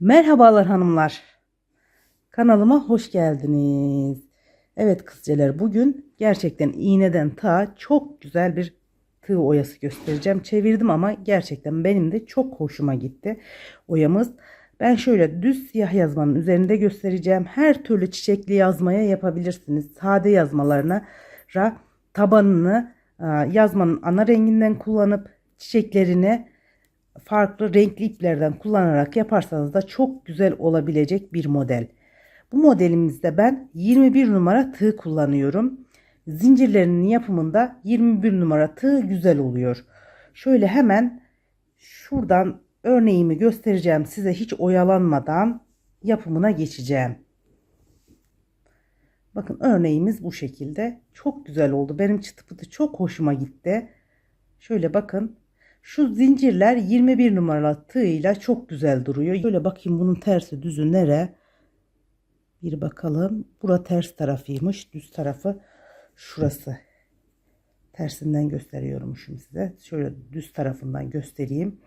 Merhabalar hanımlar. Kanalıma hoş geldiniz. Evet kızceler bugün gerçekten iğneden ta çok güzel bir tığ oyası göstereceğim. Çevirdim ama gerçekten benim de çok hoşuma gitti oyamız. Ben şöyle düz siyah yazmanın üzerinde göstereceğim. Her türlü çiçekli yazmaya yapabilirsiniz. Sade yazmalarına ra- tabanını yazmanın ana renginden kullanıp çiçeklerini farklı renkli iplerden kullanarak yaparsanız da çok güzel olabilecek bir model. Bu modelimizde ben 21 numara tığ kullanıyorum. Zincirlerinin yapımında 21 numara tığ güzel oluyor. Şöyle hemen şuradan örneğimi göstereceğim size hiç oyalanmadan yapımına geçeceğim. Bakın örneğimiz bu şekilde. Çok güzel oldu. Benim çıtı çok hoşuma gitti. Şöyle bakın. Şu zincirler 21 numaralı tığıyla çok güzel duruyor. Böyle bakayım bunun tersi düzü nere? Bir bakalım. Bura ters tarafıymış. Düz tarafı şurası. Tersinden gösteriyormuşum size. Şöyle düz tarafından göstereyim.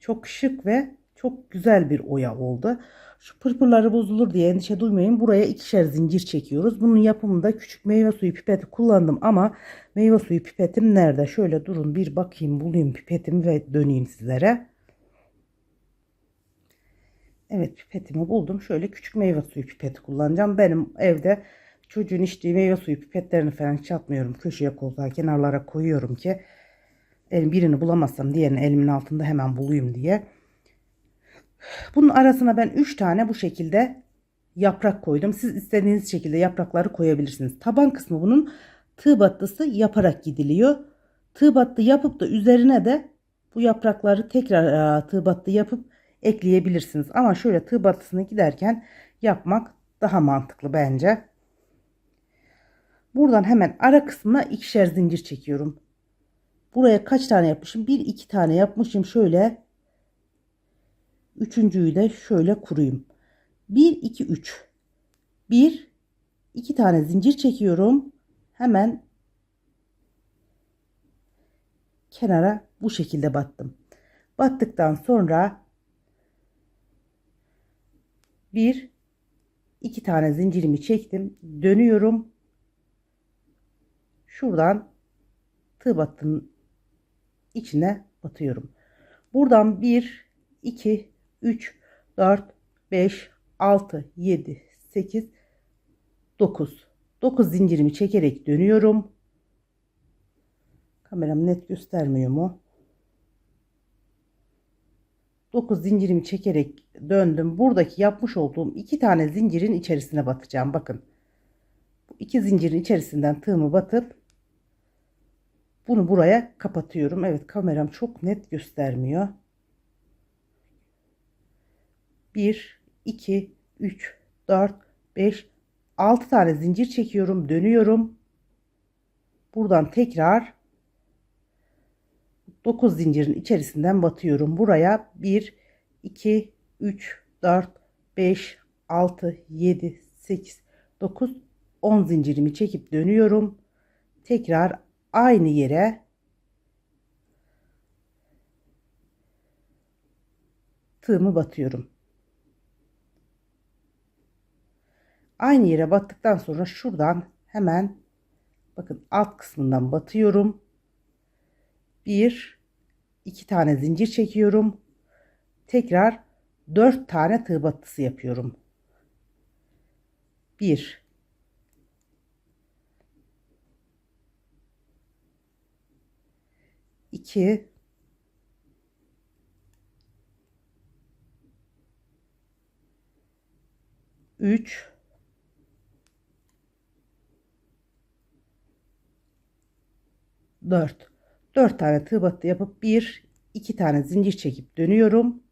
Çok şık ve çok güzel bir oya oldu. Şu pırpırları bozulur diye endişe duymayın. Buraya ikişer zincir çekiyoruz. Bunun yapımında küçük meyve suyu pipeti kullandım ama meyve suyu pipetim nerede? Şöyle durun bir bakayım bulayım pipetimi ve döneyim sizlere. Evet pipetimi buldum. Şöyle küçük meyve suyu pipeti kullanacağım. Benim evde çocuğun içtiği meyve suyu pipetlerini falan hiç atmıyorum. Köşeye koltuğa kenarlara koyuyorum ki birini bulamazsam diğerini elimin altında hemen bulayım diye. Bunun arasına ben 3 tane bu şekilde yaprak koydum. Siz istediğiniz şekilde yaprakları koyabilirsiniz. Taban kısmı bunun tığ battısı yaparak gidiliyor. Tığ battı yapıp da üzerine de bu yaprakları tekrar e, tığ battı yapıp ekleyebilirsiniz. Ama şöyle tığ battısını giderken yapmak daha mantıklı bence. Buradan hemen ara kısmına ikişer zincir çekiyorum. Buraya kaç tane yapmışım? Bir iki tane yapmışım. Şöyle Üçüncüyü de şöyle kurayım. 1 2 3. 1 2 tane zincir çekiyorum. Hemen kenara bu şekilde battım. Battıktan sonra 1 2 tane zincirimi çektim. Dönüyorum. Şuradan tığ battının içine batıyorum. Buradan 1 2 3, 4, 5, 6, 7, 8, 9. 9 zincirimi çekerek dönüyorum. Kameram net göstermiyor mu? 9 zincirimi çekerek döndüm. Buradaki yapmış olduğum iki tane zincirin içerisine batacağım. Bakın. Bu iki zincirin içerisinden tığımı batıp bunu buraya kapatıyorum. Evet kameram çok net göstermiyor. 1, 2, 3, 4, 5, 6 tane zincir çekiyorum. Dönüyorum. Buradan tekrar 9 zincirin içerisinden batıyorum. Buraya 1, 2, 3, 4, 5, 6, 7, 8, 9, 10 zincirimi çekip dönüyorum. Tekrar aynı yere tığımı batıyorum. Aynı yere battıktan sonra şuradan hemen bakın alt kısmından batıyorum. Bir, iki tane zincir çekiyorum. Tekrar dört tane tığ battısı yapıyorum. Bir, iki, üç, 4. 4 tane tığ battı yapıp 1 2 tane zincir çekip dönüyorum.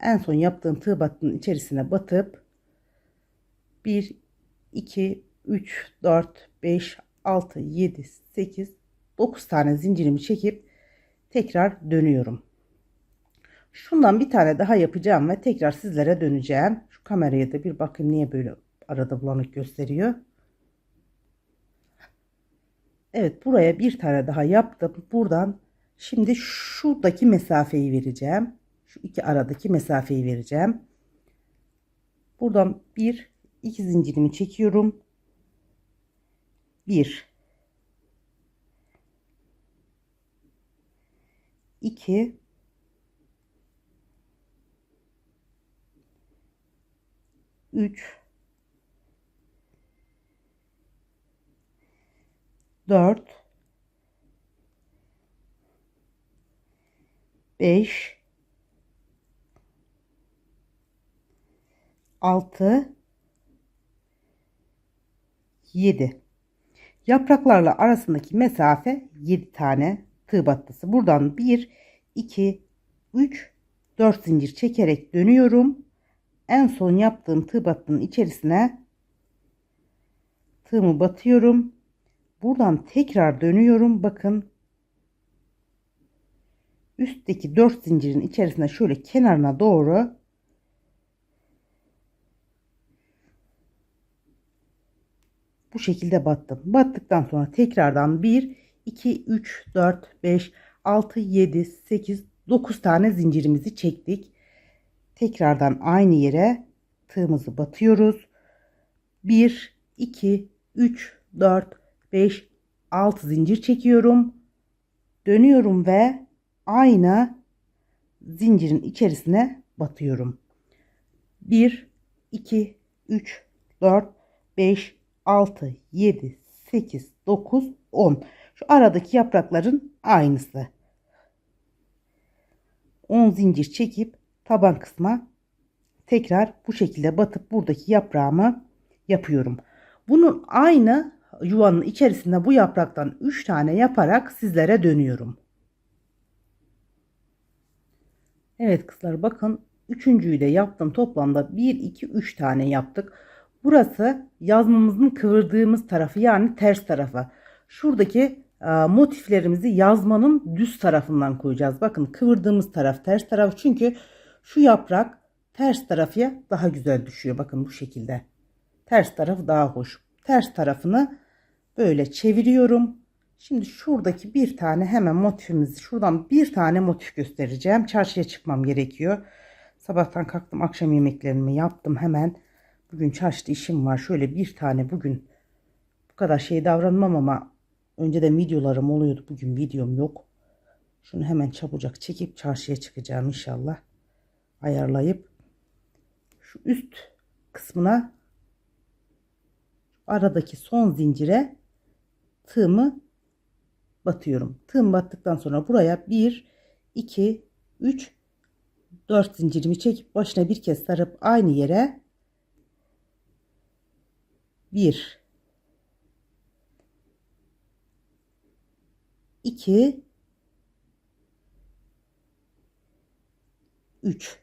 En son yaptığım tığ battının içerisine batıp 1 2 3 4 5 6 7 8 9 tane zincirimi çekip tekrar dönüyorum. Şundan bir tane daha yapacağım ve tekrar sizlere döneceğim. Şu kameraya da bir bakın niye böyle arada bulanık gösteriyor. Evet buraya bir tane daha yaptım. Buradan şimdi şuradaki mesafeyi vereceğim. şu iki aradaki mesafeyi vereceğim. Buradan bir iki zincirimi çekiyorum. Bir 2 3 4 5 6 7 Yapraklarla arasındaki mesafe 7 tane tığ battısı. Buradan 1 2 3 4 zincir çekerek dönüyorum. En son yaptığım tığ battının içerisine tığımı batıyorum. Buradan tekrar dönüyorum. Bakın üstteki 4 zincirin içerisine şöyle kenarına doğru bu şekilde battım. Battıktan sonra tekrardan 1 2 3 4 5 6 7 8 9 tane zincirimizi çektik. Tekrardan aynı yere tığımızı batıyoruz. 1 2 3 4 5 6 zincir çekiyorum. Dönüyorum ve aynı zincirin içerisine batıyorum. 1 2 3 4 5 6 7 8 9 10 şu aradaki yaprakların aynısı 10 zincir çekip taban kısma tekrar bu şekilde batıp buradaki yaprağımı yapıyorum bunun aynı yuvanın içerisinde bu yapraktan 3 tane yaparak sizlere dönüyorum Evet kızlar bakın üçüncüyü de yaptım toplamda 1 2 3 tane yaptık Burası yazmamızın kıvırdığımız tarafı yani ters tarafı. Şuradaki e, motiflerimizi yazmanın düz tarafından koyacağız. Bakın kıvırdığımız taraf ters taraf çünkü şu yaprak ters tarafıya daha güzel düşüyor. Bakın bu şekilde. Ters tarafı daha hoş. Ters tarafını böyle çeviriyorum. Şimdi şuradaki bir tane hemen motifimizi şuradan bir tane motif göstereceğim. Çarşıya çıkmam gerekiyor. Sabahtan kalktım akşam yemeklerimi yaptım hemen. Bugün çarşıda işim var. Şöyle bir tane bugün bu kadar şey davranmam ama önceden videolarım oluyordu. Bugün videom yok. Şunu hemen çabucak çekip çarşıya çıkacağım inşallah. Ayarlayıp şu üst kısmına aradaki son zincire tığımı batıyorum. Tığım battıktan sonra buraya 1 2 3 4 zincirimi çekip başına bir kez sarıp aynı yere 1 2 3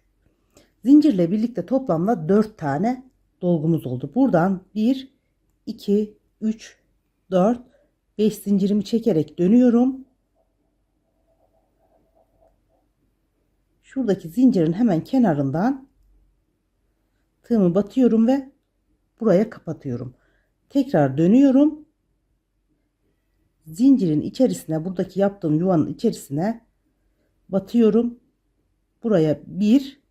zincirle birlikte toplamda 4 tane dolgumuz oldu. Buradan 1 2 3 4 5 zincirimi çekerek dönüyorum. Şuradaki zincirin hemen kenarından tığımı batıyorum ve buraya kapatıyorum. Tekrar dönüyorum. Zincirin içerisine buradaki yaptığım yuvanın içerisine batıyorum. Buraya bir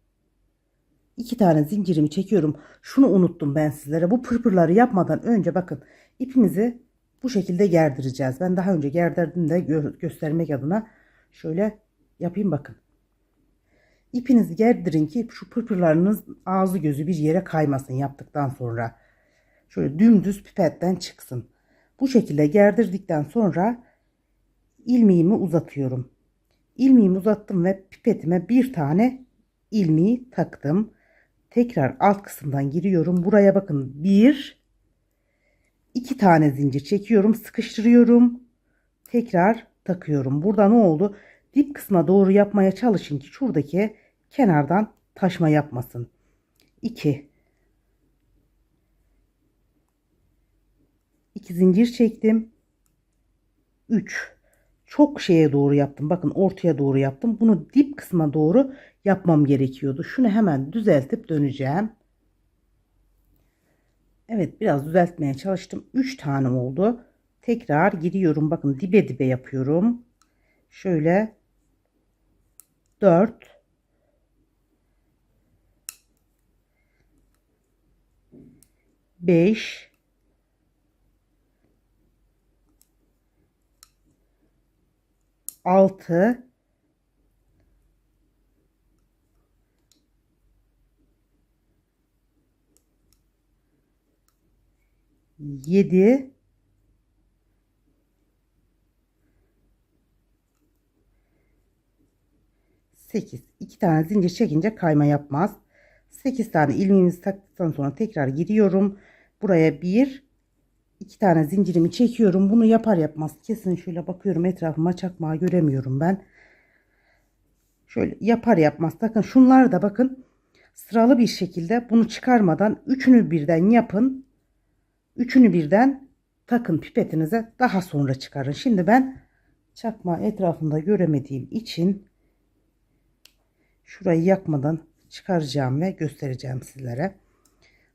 iki tane zincirimi çekiyorum. Şunu unuttum ben sizlere. Bu pırpırları yapmadan önce bakın ipimizi bu şekilde gerdireceğiz. Ben daha önce gerdirdim de gö göstermek adına şöyle yapayım bakın. İpinizi gerdirin ki şu pırpırlarınız ağzı gözü bir yere kaymasın yaptıktan sonra şöyle dümdüz pipetten çıksın. Bu şekilde gerdirdikten sonra ilmeğimi uzatıyorum. İlmeğimi uzattım ve pipetime bir tane ilmeği taktım. Tekrar alt kısımdan giriyorum. Buraya bakın bir, iki tane zincir çekiyorum, sıkıştırıyorum. Tekrar takıyorum. Burada ne oldu? Dip kısma doğru yapmaya çalışın ki şuradaki kenardan taşma yapmasın. 2 2 zincir çektim. 3 çok şeye doğru yaptım. Bakın ortaya doğru yaptım. Bunu dip kısma doğru yapmam gerekiyordu. Şunu hemen düzeltip döneceğim. Evet biraz düzeltmeye çalıştım. 3 tane oldu. Tekrar giriyorum. Bakın dibe dibe yapıyorum. Şöyle 4 5 6 7 8 2 tane zincir çekince kayma yapmaz. 8 tane ilmeğimizi taktıktan sonra tekrar giriyorum. Buraya bir iki tane zincirimi çekiyorum. Bunu yapar yapmaz kesin şöyle bakıyorum etrafıma çakmağı göremiyorum ben. Şöyle yapar yapmaz bakın şunlar da bakın sıralı bir şekilde bunu çıkarmadan üçünü birden yapın. Üçünü birden takın pipetinize daha sonra çıkarın. Şimdi ben çakma etrafında göremediğim için şurayı yakmadan çıkaracağım ve göstereceğim sizlere.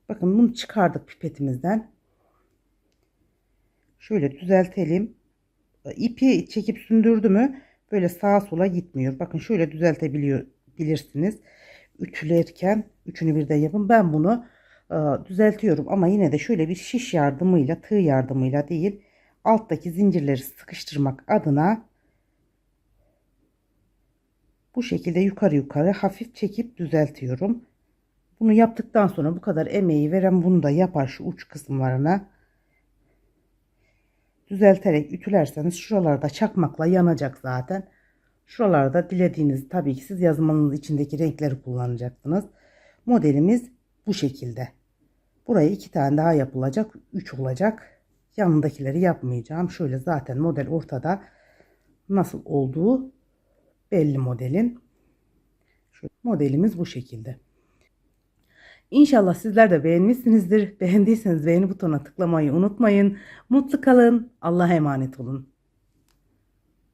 Bakın bunu çıkardık pipetimizden. Şöyle düzeltelim. İpi çekip sündürdü mü böyle sağa sola gitmiyor. Bakın şöyle düzeltebiliyor bilirsiniz. Ütülerken üçünü birden yapın. Ben bunu düzeltiyorum ama yine de şöyle bir şiş yardımıyla tığ yardımıyla değil alttaki zincirleri sıkıştırmak adına bu şekilde yukarı yukarı hafif çekip düzeltiyorum. Bunu yaptıktan sonra bu kadar emeği veren bunu da yapar şu uç kısımlarına. Düzelterek ütülerseniz şuralarda çakmakla yanacak zaten. Şuralarda dilediğiniz tabii ki siz yazmanız içindeki renkleri kullanacaksınız. Modelimiz bu şekilde. Buraya iki tane daha yapılacak. Üç olacak. Yanındakileri yapmayacağım. Şöyle zaten model ortada. Nasıl olduğu belli modelin. Şu modelimiz bu şekilde. İnşallah sizler de beğenmişsinizdir. Beğendiyseniz beğeni butonuna tıklamayı unutmayın. Mutlu kalın. Allah'a emanet olun.